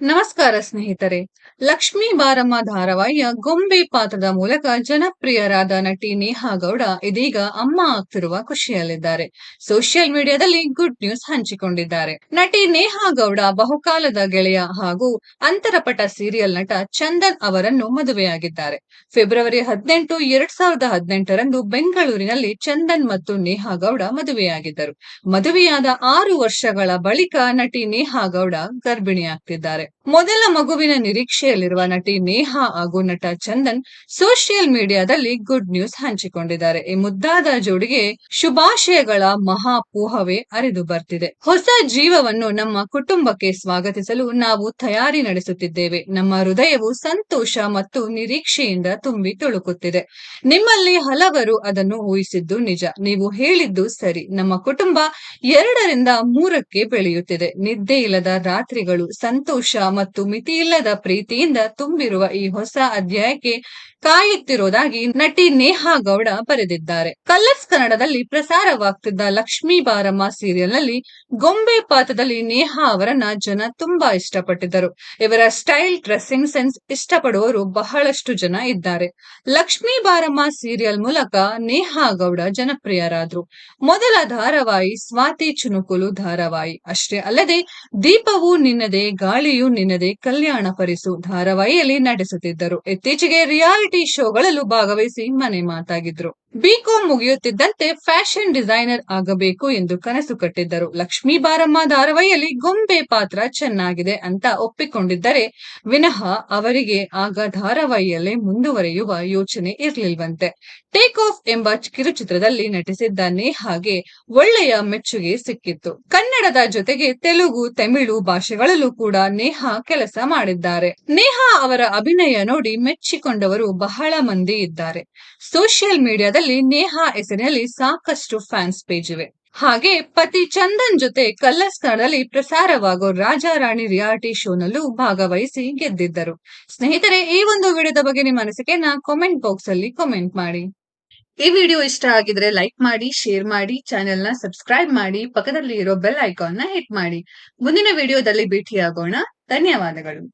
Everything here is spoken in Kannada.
ನಮಸ್ಕಾರ ಸ್ನೇಹಿತರೆ. ಲಕ್ಷ್ಮೀ ಬಾರಮ್ಮ ಧಾರಾವಾಹಿಯ ಗೊಂಬೆ ಪಾತ್ರದ ಮೂಲಕ ಜನಪ್ರಿಯರಾದ ನಟಿ ನೇಹಾ ಗೌಡ ಇದೀಗ ಅಮ್ಮ ಆಗ್ತಿರುವ ಖುಷಿಯಲ್ಲಿದ್ದಾರೆ. ಸೋಷಿಯಲ್ ಮೀಡಿಯಾದಲ್ಲಿ ಗುಡ್ ನ್ಯೂಸ್ ಹಂಚಿಕೊಂಡಿದ್ದಾರೆ. ನಟಿ ನೇಹಾ ಗೌಡ ಬಹುಕಾಲದ ಗೆಳೆಯ ಹಾಗೂ ಅಂತರಪಟ ಸೀರಿಯಲ್ ನಟ ಚಂದನ್ ಅವರನ್ನು ಮದುವೆಯಾಗಿದ್ದಾರೆ. ಫೆಬ್ರವರಿ ಹದಿನೆಂಟು, ಎರಡ್ ಸಾವಿರದ ಹದಿನೆಂಟರಂದು ಬೆಂಗಳೂರಿನಲ್ಲಿ ಚಂದನ್ ಮತ್ತು ನೇಹಾ ಗೌಡ ಮದುವೆಯಾಗಿದ್ದರು. ಮದುವೆಯಾದ ಆರು ವರ್ಷಗಳ ಬಳಿಕ ನಟಿ ನೇಹಾ ಗೌಡ ಗರ್ಭಿಣಿಯಾಗ್ತಿದ್ದಾರೆ. ಮೊದಲ ಮಗುವಿನ ನಿರೀಕ್ಷೆಯಲ್ಲಿರುವ ನಟಿ ನೇಹಾ ಹಾಗೂ ನಟ ಚಂದನ್ ಸೋಷಿಯಲ್ ಮೀಡಿಯಾದಲ್ಲಿ ಗುಡ್ ನ್ಯೂಸ್ ಹಂಚಿಕೊಂಡಿದ್ದಾರೆ. ಈ ಮುದ್ದಾದ ಜೋಡಿಗೆ ಶುಭಾಶಯಗಳ ಮಹಾಪೂಹವೇ ಅರಿದು ಬರ್ತಿದೆ. ಹೊಸ ಜೀವವನ್ನು ನಮ್ಮ ಕುಟುಂಬಕ್ಕೆ ಸ್ವಾಗತಿಸಲು ನಾವು ತಯಾರಿ ನಡೆಸುತ್ತಿದ್ದೇವೆ. ನಮ್ಮ ಹೃದಯವು ಸಂತೋಷ ಮತ್ತು ನಿರೀಕ್ಷೆಯಿಂದ ತುಂಬಿ ತುಳುಕುತ್ತಿದೆ. ನಿಮ್ಮಲ್ಲಿ ಹಲವರು ಅದನ್ನು ಊಹಿಸಿದ್ದು ನಿಜ. ನೀವು ಹೇಳಿದ್ದು ಸರಿ. ನಮ್ಮ ಕುಟುಂಬ ಎರಡರಿಂದ ಮೂರಕ್ಕೆ ಬೆಳೆಯುತ್ತಿದೆ. ನಿದ್ದೆ ಇಲ್ಲದ ರಾತ್ರಿಗಳು, ಸಂತೋಷ ಮತ್ತು ಮಿತಿಯಿಲ್ಲದ ಪ್ರೀತಿಯಿಂದ ತುಂಬಿರುವ ಈ ಹೊಸ ಅಧ್ಯಾಯಕ್ಕೆ ಕಾಯುತ್ತಿರುವುದಾಗಿ ನಟಿ ನೇಹಾ ಗೌಡ ಬರೆದಿದ್ದಾರೆ. ಕಲರ್ಸ್ ಕನ್ನಡದಲ್ಲಿ ಪ್ರಸಾರವಾಗ್ತಿದ್ದ ಲಕ್ಷ್ಮೀ ಬಾರಮ್ಮ ಸೀರಿಯಲ್ನಲ್ಲಿ ಗೊಂಬೆ ಪಾತ್ರದಲ್ಲಿ ನೇಹಾ ಅವರನ್ನ ಜನ ತುಂಬಾ ಇಷ್ಟಪಟ್ಟಿದ್ದರು. ಇವರ ಸ್ಟೈಲ್, ಡ್ರೆಸ್ಸಿಂಗ್ ಸೆನ್ಸ್ ಇಷ್ಟಪಡುವವರು ಬಹಳಷ್ಟು ಜನ ಇದ್ದಾರೆ. ಲಕ್ಷ್ಮೀ ಬಾರಮ್ಮ ಸೀರಿಯಲ್ ಮೂಲಕ ನೇಹಾ ಗೌಡ ಜನಪ್ರಿಯರಾದ್ರು. ಮೊದಲ ಧಾರಾವಾಹಿ ಸ್ವಾತಿ ಚುನುಕುಲು ಧಾರಾವಾಹಿ. ಅಷ್ಟೇ ಅಲ್ಲದೆ ದೀಪವು ನಿನ್ನದೇ ಗಾಳಿಯು ನಿನ್ನದೇ ಕಲ್ಯಾಣ ಪರಿಸು ಧಾರಾವಾಹಿಯಲ್ಲಿ ನಟಿಸುತ್ತಿದ್ದರು. ಇತ್ತೀಚೆಗೆ ರಿಯಾಲಿಟಿ ಶೋಗಳಲ್ಲೂ ಭಾಗವಹಿಸಿ ಮನೆ ಮಾತಾಗಿದ್ರು. ಬಿಕಾಂ ಮುಗಿಯುತ್ತಿದ್ದಂತೆ ಫ್ಯಾಷನ್ ಡಿಸೈನರ್ ಆಗಬೇಕು ಎಂದು ಕನಸು ಕಟ್ಟಿದ್ದರು. ಲಕ್ಷ್ಮೀ ಬಾರಮ್ಮ ಧಾರಾವಾಹಿಯಲ್ಲಿ ಗೊಂಬೆ ಪಾತ್ರ ಚೆನ್ನಾಗಿದೆ ಅಂತ ಒಪ್ಪಿಕೊಂಡಿದ್ದರೆ ವಿನಃ ಅವರಿಗೆ ಆಗ ಧಾರಾವಾಹಿಯಲ್ಲೇ ಮುಂದುವರೆಯುವ ಯೋಚನೆ ಇರಲಿಲ್ವಂತೆ. ಟೇಕ್ ಆಫ್ ಎಂಬ ಕಿರುಚಿತ್ರದಲ್ಲಿ ನಟಿಸಿದ್ದ ನೇಹಾಗೆ ಒಳ್ಳೆಯ ಮೆಚ್ಚುಗೆ ಸಿಕ್ಕಿತ್ತು. ಕನ್ನಡದ ಜೊತೆಗೆ ತೆಲುಗು, ತಮಿಳು ಭಾಷೆಗಳಲ್ಲೂ ಕೂಡ ನೇಹಾ ಕೆಲಸ ಮಾಡಿದ್ದಾರೆ. ನೇಹಾ ಅವರ ಅಭಿನಯ ನೋಡಿ ಮೆಚ್ಚಿಕೊಂಡವರು ಬಹಳ ಮಂದಿ ಇದ್ದಾರೆ. ಸೋಷಿಯಲ್ ಮೀಡಿಯಾದಲ್ಲಿ ನೇಹಾ ಹೆಸರಿನಲ್ಲಿ ಸಾಕಷ್ಟು ಫ್ಯಾನ್ಸ್ ಪೇಜ್ ಇವೆ. ಹಾಗೆ ಪತಿ ಚಂದನ್ ಜೊತೆ ಕಲ್ಲರ್ಸ್ ಕನ್ನಡದಲ್ಲಿ ಪ್ರಸಾರವಾಗೋ ರಾಜಾ ರಾಣಿ ರಿಯಾಲಿಟಿ ಶೋನಲ್ಲೂ ಭಾಗವಹಿಸಿ ಗೆದ್ದಿದ್ದರು. ಸ್ನೇಹಿತರೆ, ಈ ಒಂದು ವಿಡಿಯೋದ ಬಗ್ಗೆ ನಿಮ್ಮ ಅನಿಸಿಕೆನ ಕಾಮೆಂಟ್ ಬಾಕ್ಸ್ ಅಲ್ಲಿ ಕಾಮೆಂಟ್ ಮಾಡಿ. ಈ ವಿಡಿಯೋ ಇಷ್ಟ ಆಗಿದ್ರೆ ಲೈಕ್ ಮಾಡಿ ಶೇರ್ ಮಾಡಿ ಚಾನೆಲ್ನ ಸಬ್ಸ್ಕ್ರೈಬ್ ಮಾಡಿ ಪಕ್ಕದಲ್ಲಿ ಇರೋ ಬೆಲ್ ಐಕಾನ್ನ ಹಿಟ್ ಮಾಡಿ. ಮುಂದಿನ ವಿಡಿಯೋದಲ್ಲಿ ಭೇಟಿಯಾಗೋಣ. ಧನ್ಯವಾದಗಳು.